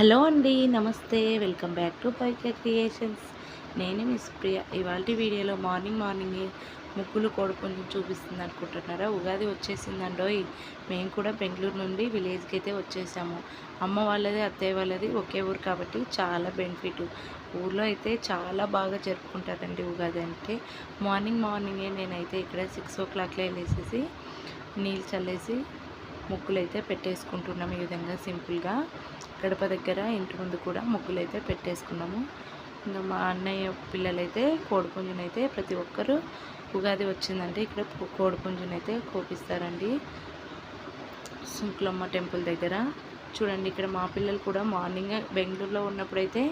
Hello అండి నమస్తే. Welcome back to పైకే క్రియేషన్స్. నేను మిస్ ప్రియ ఇవాళ వీడియోలో మార్నింగ్ మార్నింగ్ ముగ్గులు కోడుకొని చూపిస్తుంది అనుకుంటున్నారా ఉగాది వచ్చేసిందండోయ్. మేము కూడా బెంగళూరు నుండి విలేజ్కి అయితే వచ్చేసాము. అమ్మ వాళ్ళది అత్తయ్య వాళ్ళది ఒకే ఊరు కాబట్టి చాలా బెనిఫిట్. ఊర్లో అయితే చాలా బాగా జరుపుకుంటారండి ఉగాది అంటే. మార్నింగ్ మార్నింగే నేనైతే ఇక్కడ సిక్స్ ఓ క్లాక్లో వెళ్ళేసేసి నీళ్ళు చల్లేసి ముగ్గులు అయితే పెట్టేసుకుంటున్నాము ఈ విధంగా సింపుల్గా. గడప దగ్గర ఇంటి ముందు కూడా ముగ్గులు అయితే పెట్టేసుకున్నాము. ఇంకా మా అన్నయ్య పిల్లలైతే కోడిపుంజునైతే అయితే ప్రతి ఒక్కరు ఉగాది వచ్చిందంటే ఇక్కడ కోడిపుంజుని అయితే కోపిస్తారండి. సుంకులమ్మ టెంపుల్ దగ్గర. చూడండి ఇక్కడ మా పిల్లలు కూడా మార్నింగ్ బెంగళూరులో ఉన్నప్పుడైతే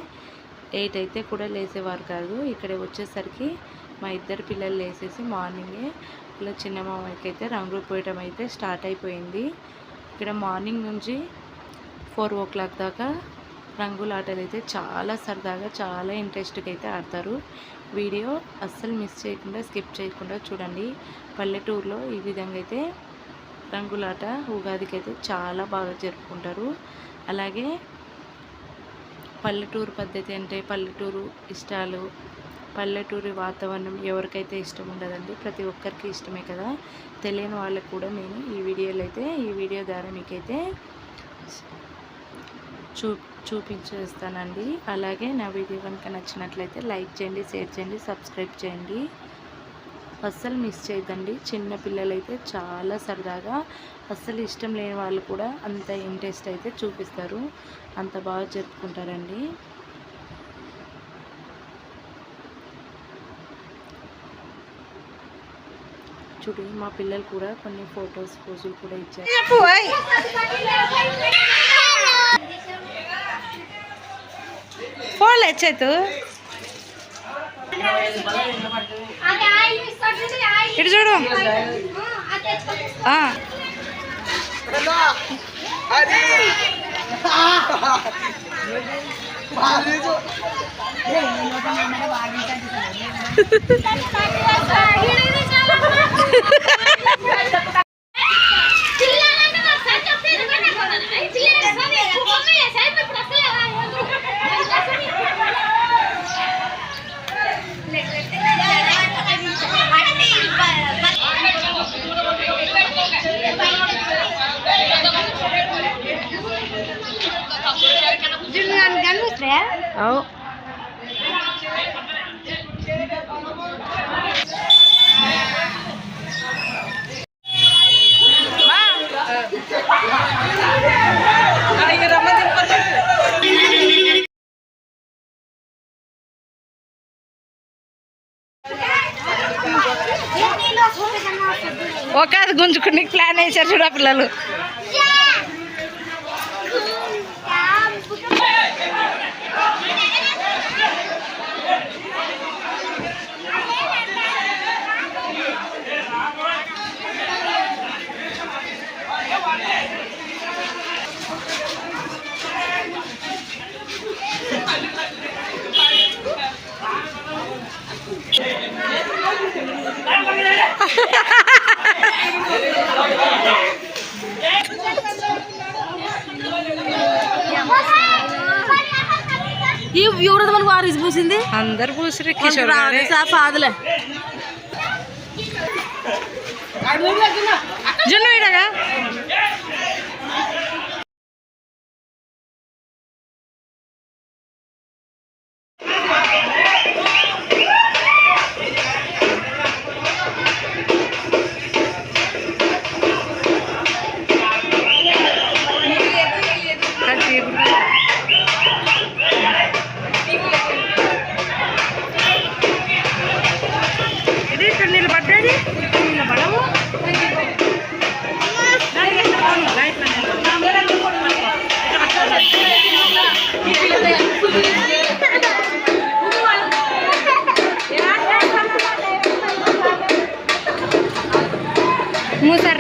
ఎయిట్ అయితే కూడా లేసేవారు కాదు. ఇక్కడ వచ్చేసరికి మా ఇద్దరు పిల్లలు లేసేసి మార్నింగే లోపల చిన్న మామయ్యకి అయితే రంగులు పోయటం అయితే స్టార్ట్ అయిపోయింది. ఇక్కడ మార్నింగ్ నుంచి ఫోర్ ఓ క్లాక్ దాకా రంగుల ఆటలు అయితే చాలా సరదాగా చాలా ఇంట్రెస్ట్గా అయితే ఆడతారు. వీడియో అస్సలు మిస్ చేయకుండా స్కిప్ చేయకుండా చూడండి. పల్లెటూరులో ఈ విధంగా అయితే రంగులాట ఉగాదికి అయితే చాలా బాగా జరుపుకుంటారు. అలాగే పల్లెటూరు పద్ధతి అంటే పల్లెటూరు ఇష్టాలు పల్లెటూరి వాతావరణం ఎవరికైతే ఇష్టం ఉండదండి ప్రతి ఒక్కరికి ఇష్టమే కదా. తెలియని వాళ్ళకు కూడా నేను ఈ వీడియోలో అయితే ఈ వీడియో ద్వారా మీకైతే చూ చూపించేస్తానండి. అలాగే నా వీడియో కనుక నచ్చినట్లయితే లైక్ చేయండి షేర్ చేయండి సబ్స్క్రైబ్ చేయండి. అస్సలు మిస్ చేయదండి చిన్న పిల్లలైతే చాలా సరదాగా అస్సలు ఇష్టం లేని వాళ్ళు కూడా అంత ఇంట్రెస్ట్ అయితే చూపిస్తారు. అంత బాగా జరుపుకుంటారండి. చూడు మా పిల్లలు కూడా కొన్ని ఫొటోస్ పోజులు కూడా ఇచ్చారు. ఫోన్ వచ్చేతు ఇటు చూడు. ఆ. Oh. ఒక గుంజుకుని ప్లాన్ వేశారు చూడ పిల్లలు ఈ మనకు వారిసి పూసింది అందరు పూసిరి కిషోర్ గారే. పాదులే జున్ను వీడగా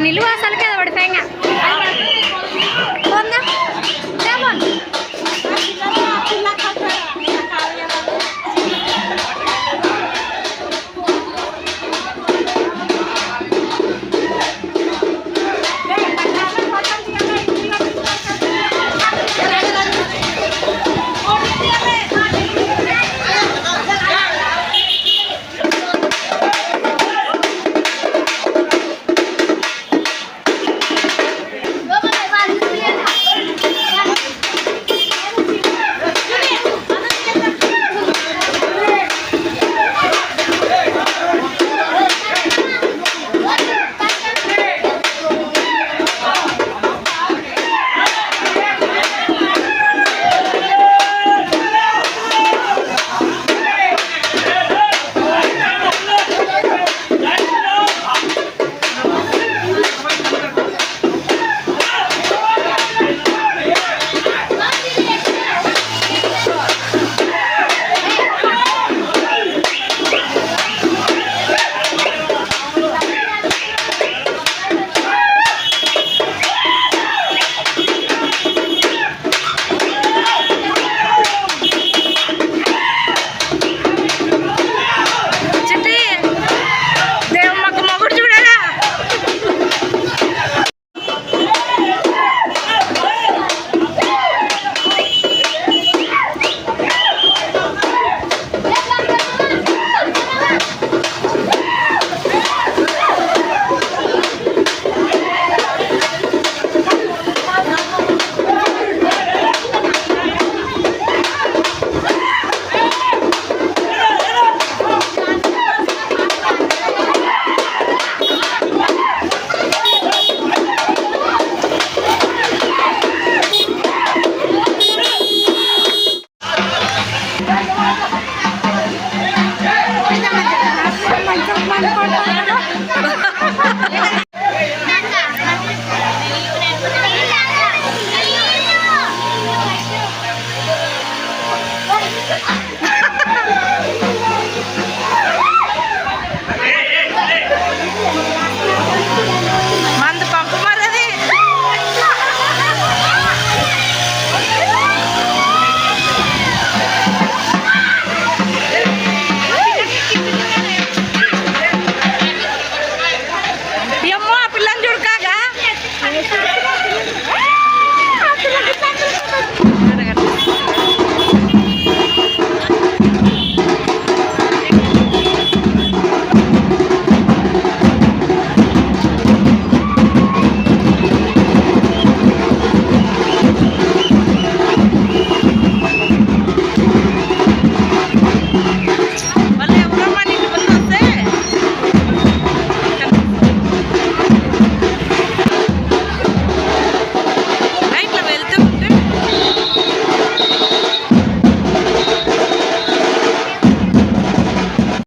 నిలువాస